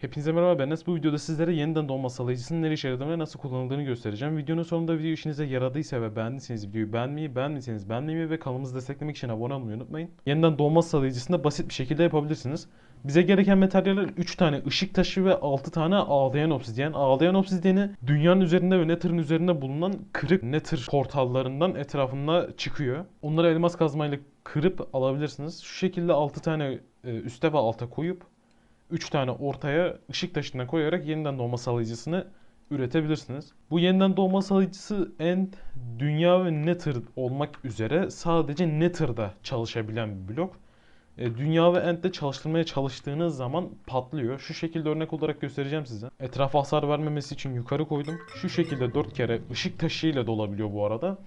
Hepinize merhaba ben Enes. Bu videoda sizlere yeniden doğma sağlayıcısının nereye yaradığını ve nasıl kullanıldığını göstereceğim. Videonun sonunda video işinize yaradıysa ve beğendiyseniz videoyu beğenmeyi, beğendiyseniz beğenmeyi ve kanalımızı desteklemek için abone olmayı unutmayın. Yeniden doğma sağlayıcısını da basit bir şekilde yapabilirsiniz. Bize gereken materyaller 3 tane ışık taşı ve 6 tane ağlayan obsidyen. Ağlayan obsidyeni dünyanın üzerinde ve Nether'ın üzerinde bulunan kırık Nether portallarından etrafında çıkıyor. Onları elmas kazmayla kırıp alabilirsiniz. Şu şekilde 6 tane e, üste ve alta koyup 3 tane ortaya ışık taşına koyarak yeniden doğma sağlayıcısını üretebilirsiniz. Bu yeniden doğma sağlayıcısı End, Dünya ve Nether olmak üzere sadece Nether'da çalışabilen bir blok. E, Dünya ve End'de çalıştırmaya çalıştığınız zaman patlıyor. Şu şekilde örnek olarak göstereceğim size. Etrafa hasar vermemesi için yukarı koydum. Şu şekilde 4 kere ışık taşıyla dolabiliyor bu arada.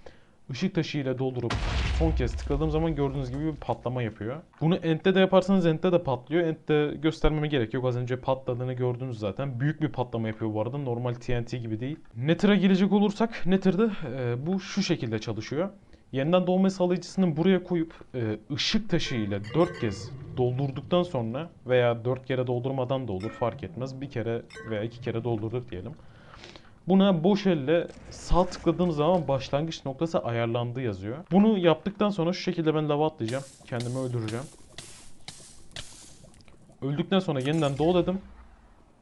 Işık taşıyla doldurup son kez tıkladığım zaman gördüğünüz gibi bir patlama yapıyor. Bunu End'de de yaparsanız End'de de patlıyor. End'de göstermeme gerek yok. Az önce patladığını gördünüz zaten. Büyük bir patlama yapıyor bu arada. Normal TNT gibi değil. Nether'a gelecek olursak Nether'da e, bu şu şekilde çalışıyor. Yeniden doğma sağlayıcısını buraya koyup e, ışık taşı ile 4 kez doldurduktan sonra veya 4 kere doldurmadan da olur fark etmez. Bir kere veya iki kere doldurduk diyelim. Buna boş elle sağ tıkladığım zaman başlangıç noktası ayarlandı yazıyor. Bunu yaptıktan sonra şu şekilde ben lava atlayacağım. Kendimi öldüreceğim. Öldükten sonra yeniden doğ dedim.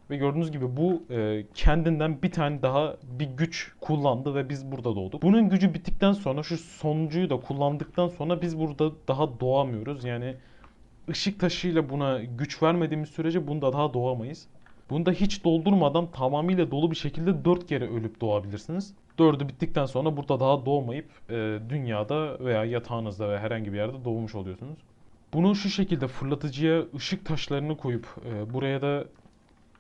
Ve gördüğünüz gibi bu e, kendinden bir tane daha bir güç kullandı ve biz burada doğduk. Bunun gücü bittikten sonra şu sonuncuyu da kullandıktan sonra biz burada daha doğamıyoruz. Yani ışık taşıyla buna güç vermediğimiz sürece bunda daha doğamayız. Bunda hiç doldurmadan tamamıyla dolu bir şekilde 4 kere ölüp doğabilirsiniz. 4'ü bittikten sonra burada daha doğmayıp e, dünyada veya yatağınızda veya herhangi bir yerde doğmuş oluyorsunuz. Bunu şu şekilde fırlatıcıya ışık taşlarını koyup e, buraya da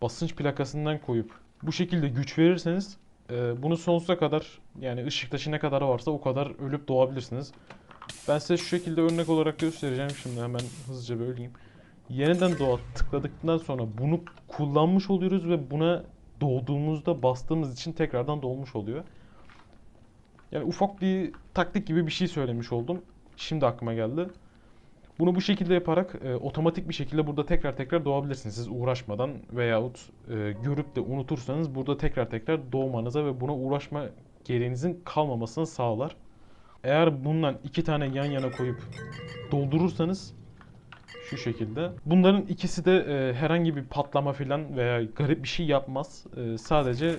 basınç plakasından koyup bu şekilde güç verirseniz e, bunu sonsuza kadar yani ışık taşı ne kadar varsa o kadar ölüp doğabilirsiniz. Ben size şu şekilde örnek olarak göstereceğim şimdi hemen hızlıca böleyim. Yeniden doğa tıkladıktan sonra bunu kullanmış oluyoruz ve buna doğduğumuzda bastığımız için tekrardan dolmuş oluyor. Yani ufak bir taktik gibi bir şey söylemiş oldum. Şimdi aklıma geldi. Bunu bu şekilde yaparak e, otomatik bir şekilde burada tekrar tekrar doğabilirsiniz. Siz uğraşmadan veyahut e, görüp de unutursanız burada tekrar tekrar doğmanıza ve buna uğraşma gereğinizin kalmamasını sağlar. Eğer bundan iki tane yan yana koyup doldurursanız şu şekilde. Bunların ikisi de e, herhangi bir patlama falan veya garip bir şey yapmaz. E, sadece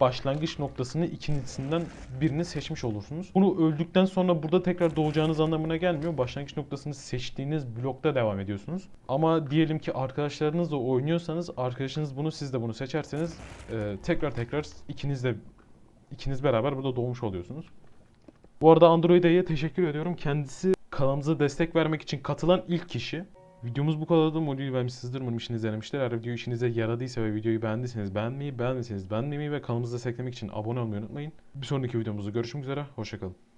başlangıç noktasını ikincisinden birini seçmiş olursunuz. Bunu öldükten sonra burada tekrar doğacağınız anlamına gelmiyor. Başlangıç noktasını seçtiğiniz blokta devam ediyorsunuz. Ama diyelim ki arkadaşlarınızla oynuyorsanız arkadaşınız bunu siz de bunu seçerseniz e, tekrar tekrar ikiniz de ikiniz beraber burada doğmuş oluyorsunuz. Bu arada Android'e teşekkür ediyorum. Kendisi kanalımıza destek vermek için katılan ilk kişi. Videomuz bu kadardı. Modülü beğenmişsinizdir. Umarım işinize yaramıştır. Eğer video işinize yaradıysa ve videoyu beğendiyseniz beğenmeyi, beğenmediyseniz beğenmemeyi ve kanalımıza desteklemek için abone olmayı unutmayın. Bir sonraki videomuzda görüşmek üzere. Hoşçakalın.